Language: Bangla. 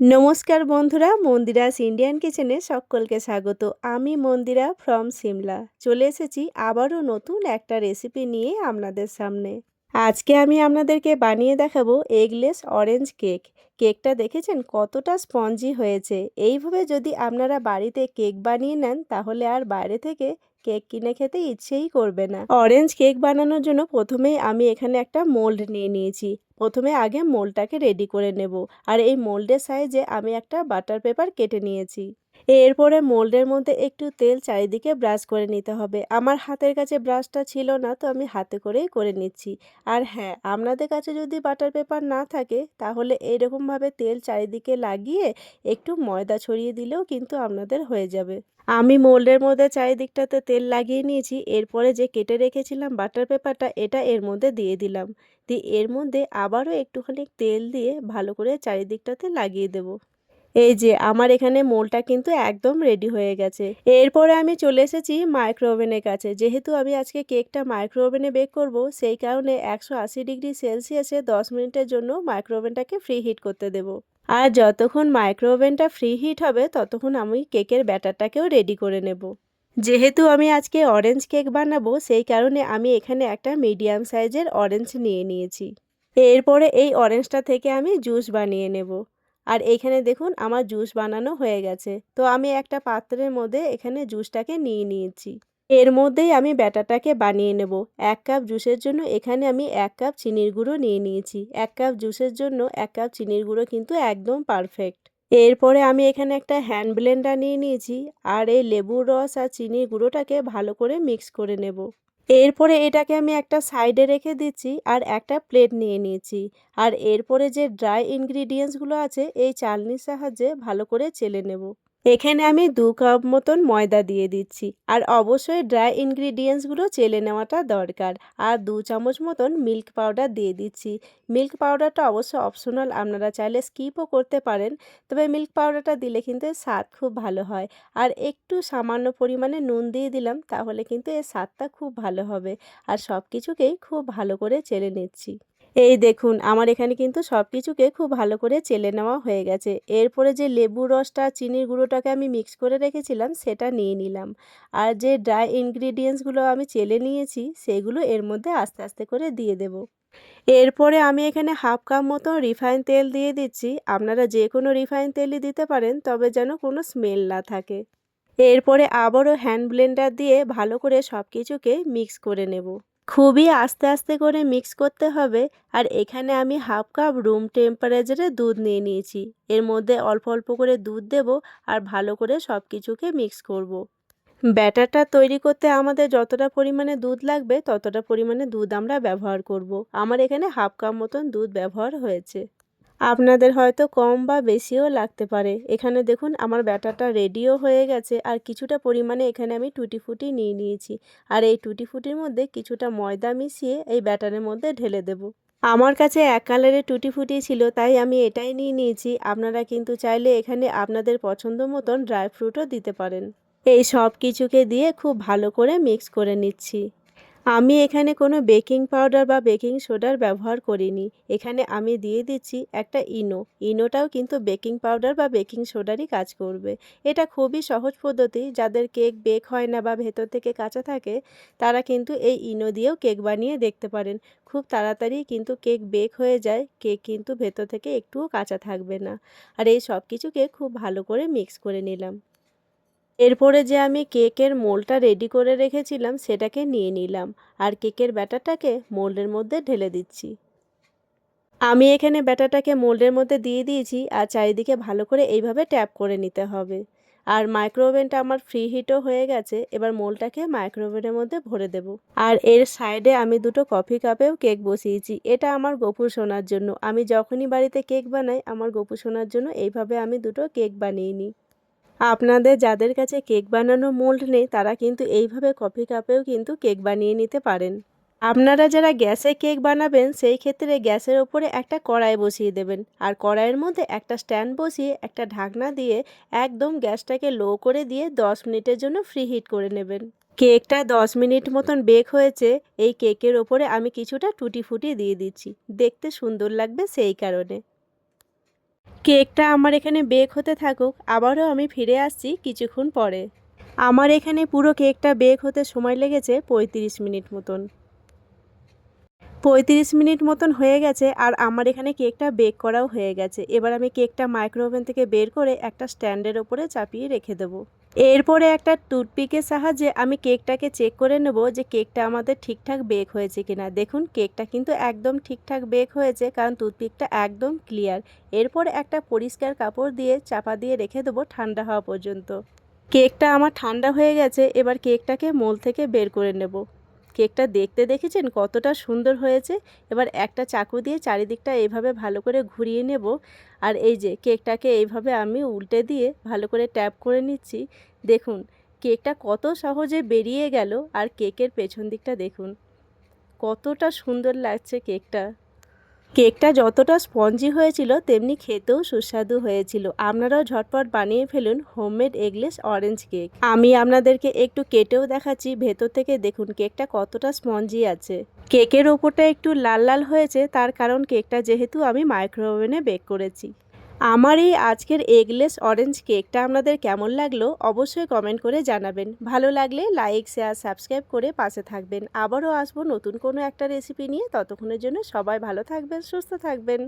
নমস্কার বন্ধুরা, মন্দিরাস ইন্ডিয়ান কিচেনে সকলকে স্বাগত। আমি মন্দিরা ফ্রম সিমলা। চলে এসেছি আবারও নতুন একটা রেসিপি নিয়ে আপনাদের সামনে। আজকে আমি আপনাদেরকে বানিয়ে দেখাবো এগলেস অরেঞ্জ কেক। কেকটা দেখেছেন কতটা স্পঞ্জি হয়েছে। এইভাবে যদি আপনারা বাড়িতে কেক বানিয়ে নেন, তাহলে আর বাইরে থেকে কেক কিনে খেতে ইচ্ছেই করবে না। অরেঞ্জ কেক বানানোর জন্য প্রথমেই আমি এখানে একটা মোল্ড নিয়ে নিয়েছি। প্রথমে আগে মোল্ডটাকে রেডি করে নেব। আর এই মোল্ডের সাইজে আমি একটা বাটার পেপার কেটে নিয়েছি। এরপরে মোল্ডের মধ্যে একটু তেল চারিদিকে ব্রাশ করে নিতে হবে। আমার হাতের কাছে ব্রাশটা ছিল না, তো আমি হাতে করেই করে নিচ্ছি। আর হ্যাঁ আপনাদের কাছে যদি বাটার পেপার না থাকে, তাহলে এরকমভাবে তেল চারিদিকে লাগিয়ে একটু ময়দা ছড়িয়ে দিলেও কিন্তু আপনাদের হয়ে যাবে। আমি মোল্ডের মধ্যে চারিদিকটাতে তেল লাগিয়ে নিয়েছি। এরপরে যে কেটে রেখেছিলাম বাটার পেপারটা, এটা এর মধ্যে দিয়ে দিলাম। দিয়ে এর মধ্যে আবারও একটুখানি তেল দিয়ে ভালো করে চারিদিকটাতে লাগিয়ে দেব। এই যে, আমার এখানে মোলটা কিন্তু একদম রেডি হয়ে গেছে। এরপরে আমি চলে এসেছি মাইক্রো ওভেনের কাছে। যেহেতু আমি আজকে কেকটা মাইক্রো ওভেনে বেক করব, সেই কারণে একশো আশি ডিগ্রি সেলসিয়াসে দশ মিনিটের জন্য মাইক্রো ওভেনটাকে ফ্রি হিট করতে দেবো। আর যতক্ষণ মাইক্রো ওভেনটা ফ্রি হিট হবে, ততক্ষণ আমি কেকের ব্যাটারটাকেও রেডি করে নেব। যেহেতু আমি আজকে অরেঞ্জ কেক বানাবো, সেই কারণে আমি এখানে একটা মিডিয়াম সাইজের অরেঞ্জ নিয়ে নিয়েছি। এরপরে এই অরেঞ্জটা থেকে আমি জুস বানিয়ে নেব। আর এইখানে দেখুন আমার জুস বানানো হয়ে গেছে। তো আমি একটা পাত্রের মধ্যে এখানে জুসটাকে নিয়ে নিয়েছি। এর মধ্যেই আমি ব্যাটারটাকে বানিয়ে নেব। এক কাপ জুসের জন্য এখানে আমি এক কাপ চিনির গুঁড়ো নিয়ে নিয়েছি। এক কাপ জুসের জন্য এক কাপ চিনির গুঁড়ো কিন্তু একদম পারফেক্ট। এরপরে আমি এখানে একটা হ্যান্ড ব্লেন্ডার নিয়ে নিয়েছি। আর এই লেবুর রস আর চিনির গুঁড়োটাকে ভালো করে মিক্স করে নেব। এরপরে এটাকে আমি একটা সাইডে রেখে দিচ্ছি আর একটা প্লেট নিয়ে নিয়েছি। আর এরপরে যে ড্রাই ইনগ্রিডিয়েন্টসগুলো আছে, এই চালনির সাহায্যে ভালো করে চেলে নেব। এখানে আমি দু কাপ মতন ময়দা দিয়ে দিচ্ছি। আর অবশ্যই ড্রাই ইনগ্রিডিয়েন্টসগুলো চেলে নেওয়াটা দরকার। আর দু চামচ মতন মিল্ক পাউডার দিয়ে দিচ্ছি। মিল্ক পাউডারটা অবশ্য অপশনাল আপনারা চাইলে স্কিপও করতে পারেন। তবে মিল্ক পাউডারটা দিলে কিন্তু স্বাদ খুব ভালো হয়। আর একটু সামান্য পরিমাণে নুন দিয়ে দিলাম, তাহলে কিন্তু এর স্বাদটা খুব ভালো হবে। আর সব কিছুকেই খুব ভালো করে চেলে নিচ্ছি। এই দেখুন, আমার এখানে কিন্তু সব কিছুকে খুব ভালো করে চেলে নেওয়া হয়ে গেছে। এরপরে যে লেবুর রসটা, চিনির গুঁড়োটাকে আমি মিক্স করে রেখেছিলাম, সেটা নিয়ে নিলাম। আর যে ড্রাই ইনগ্রিডিয়েন্টসগুলো আমি চেলে নিয়েছি, সেগুলো এর মধ্যে আস্তে আস্তে করে দিয়ে দেব। এরপরে আমি এখানে হাফ কাপ মতো রিফাইন তেল দিয়ে দিচ্ছি। আপনারা যে কোনো রিফাইন তেলই দিতে পারেন, তবে যেন কোনো স্মেল না থাকে। এরপরে আবারও হ্যান্ড ব্লেন্ডার দিয়ে ভালো করে সব কিছুকে মিক্স করে নেব। খুবই আস্তে আস্তে করে মিক্স করতে হবে আর এখানে আমি হাফ কাপ রুম টেম্পারেচারে দুধ নিয়ে নিয়েছি এর মধ্যে অল্প অল্প করে দুধ দেব আর ভালো করে সব কিছুকে মিক্স করব। ব্যাটারটা তৈরি করতে আমাদের যতটা পরিমাণে দুধ লাগবে, ততটা পরিমাণে দুধ আমরা ব্যবহার করব। আমার এখানে হাফ কাপ মতন দুধ ব্যবহার হয়েছে আপনাদের হয়তো কম বা বেশিও লাগতে পারে। এখানে দেখুন, আমার ব্যাটারটা রেডিও হয়ে গেছে আর কিছুটা পরিমাণে এখানে আমি টুটি ফুটি নিয়ে নিয়েছি। আর এই টুটি ফুটির মধ্যে কিছুটা ময়দা মিশিয়ে এই ব্যাটারের মধ্যে ঢেলে দেব। আমার কাছে এক কালারের টুটি ফুটি ছিল, তাই আমি এটাই নিয়ে নিয়েছি। আপনারা কিন্তু চাইলে এখানে আপনাদের পছন্দ মতন ড্রাই ফ্রুটও দিতে পারেন। এই সব কিছুকে দিয়ে খুব ভালো করে মিক্স করে নিচ্ছি। আমি এখানে কোনো বেকিং পাউডার বা বেকিং সোডার ব্যবহার করিনি। এখানে আমি দিয়ে দিচ্ছি একটা ইনো। ইনোটাও কিন্তু বেকিং পাউডার বা বেকিং সোডারই কাজ করবে। এটা খুবই সহজ পদ্ধতি। যাদের কেক বেক হয় না বা ভেতর থেকে কাঁচা থাকে, তারা কিন্তু এই ইনো দিয়েও কেক বানিয়ে দেখতে পারেন। খুব তাড়াতাড়ি কিন্তু কেক বেক হয়ে যায়। কেক কিন্তু ভেতর থেকে একটুও কাঁচা থাকবে না। আর এই সব কিছুকে খুব ভালো করে মিক্স করে নিলাম। এরপরে যে আমি কেকের মোলটা রেডি করে রেখেছিলাম, সেটাকে নিয়ে নিলাম। আর কেকের ব্যাটারটাকে মোল্ডের মধ্যে ঢেলে দিচ্ছি। আমি এখানে ব্যাটারটাকে মোল্ডের মধ্যে দিয়ে দিয়েছি, আর চারিদিকে ভালো করে এইভাবে ট্যাপ করে নিতে হবে। আর মাইক্রোওভেনটা আমার ফ্রি হিটও হয়ে গেছে, এবার মোলটাকে মাইক্রোওভেনের মধ্যে ভরে দেব। আর এর সাইডে আমি দুটো কফি কাপেও কেক বসিয়েছি, এটা আমার গোপুর সোনার জন্য। আমি যখনই বাড়িতে কেক বানাই, আমার গোপু সোনার জন্য এইভাবে আমি দুটো কেক বানিয়ে নিই। আপনাদের যাদের কাছে কেক বানানো মোল্ড নেই, তারা কিন্তু এইভাবে কফি কাপেও কিন্তু কেক বানিয়ে নিতে পারেন। আপনারা যারা গ্যাসে কেক বানাবেন, সেই ক্ষেত্রে গ্যাসের ওপরে একটা কড়াই বসিয়ে দেবেন আর কড়াইয়ের মধ্যে একটা স্ট্যান্ড বসিয়ে একটা ঢাকনা দিয়ে একদম গ্যাসটাকে লো করে দিয়ে দশ মিনিটের জন্য ফ্রি হিট করে নেবেন। কেকটা দশ মিনিট মতন বেক হয়েছে, এই কেকের ওপরে আমি কিছুটা টুটি ফুটি দিয়ে দিচ্ছি। দেখতে সুন্দর লাগবে সেই কারণে। কেকটা আমার এখানে বেক হতে থাকুক, আবারও আমি ফিরে আসছি কিছুক্ষণ পরে। আমার এখানে পুরো কেকটা বেক হতে সময় লেগেছে পঁয়ত্রিশ মিনিট মতন। পঁয়ত্রিশ মিনিট মতন হয়ে গেছে আর আমার এখানে কেকটা বেক করাও হয়ে গেছে। এবার আমি কেকটা মাইক্রো ওভেন থেকে বের করে একটা স্ট্যান্ডের ওপরে চাপিয়ে রেখে দেবো। এরপরে একটা টুথপিকের সাহায্যে আমি কেকটাকে চেক করে নেব যে কেকটা আমাদের ঠিকঠাক বেক হয়েছে কিনা। দেখুন, কেকটা কিন্তু একদম ঠিকঠাক বেক হয়েছে কারণ টুথপিকটা একদম ক্লিয়ার। এরপর একটা পরিষ্কার কাপড় দিয়ে চাপা দিয়ে রেখে দেবো ঠান্ডা হওয়া পর্যন্ত। কেকটা আমার ঠান্ডা হয়ে গেছে, এবার কেকটাকে মোল থেকে বের করে নেব। কেকটা দেখতে দেখেছেন কতটা সুন্দর হয়েছে? এবার একটা চাকু দিয়ে চারিদিকটা এইভাবে ভালো করে ঘুরিয়ে নেব। আর এই যে কেকটাকে এইভাবে আমি উল্টে দিয়ে ভালো করে ট্যাপ করে নিচ্ছি। দেখুন, কেকটা কত সহজে বেরিয়ে গেল। আর কেকের পেছন দিকটা দেখুন, কতটা সুন্দর লাগছে কেকটা। কেকটা যতটা স্পঞ্জি হয়েছিল, তেমনি খেতেও সুস্বাদু হয়েছিল। আপনারাও ঝটপট বানিয়ে ফেলুন হোমমেড এগলেস অরেঞ্জ কেক। আমি আপনাদেরকে একটু কেটেও দেখাচ্ছি, ভেতর থেকে দেখুন কেকটা কতটা স্পঞ্জি আছে। কেকের ওপরটা একটু লাল লাল হয়েছে, তার কারণ কেকটা যেহেতু আমি মাইক্রোওভেনে বেক করেছি। আমার এই আজকের এগলেস অরেঞ্জ কেকটা আপনাদের কেমন লাগল অবশ্যই কমেন্ট করে জানাবেন। ভালো লাগলে লাইক শেয়ার সাবস্ক্রাইব করে পাশে থাকবেন। আবারও আসব নতুন কোনো একটা রেসিপি নিয়ে। ততক্ষণের জন্য সবাই ভালো থাকবেন, সুস্থ থাকবেন।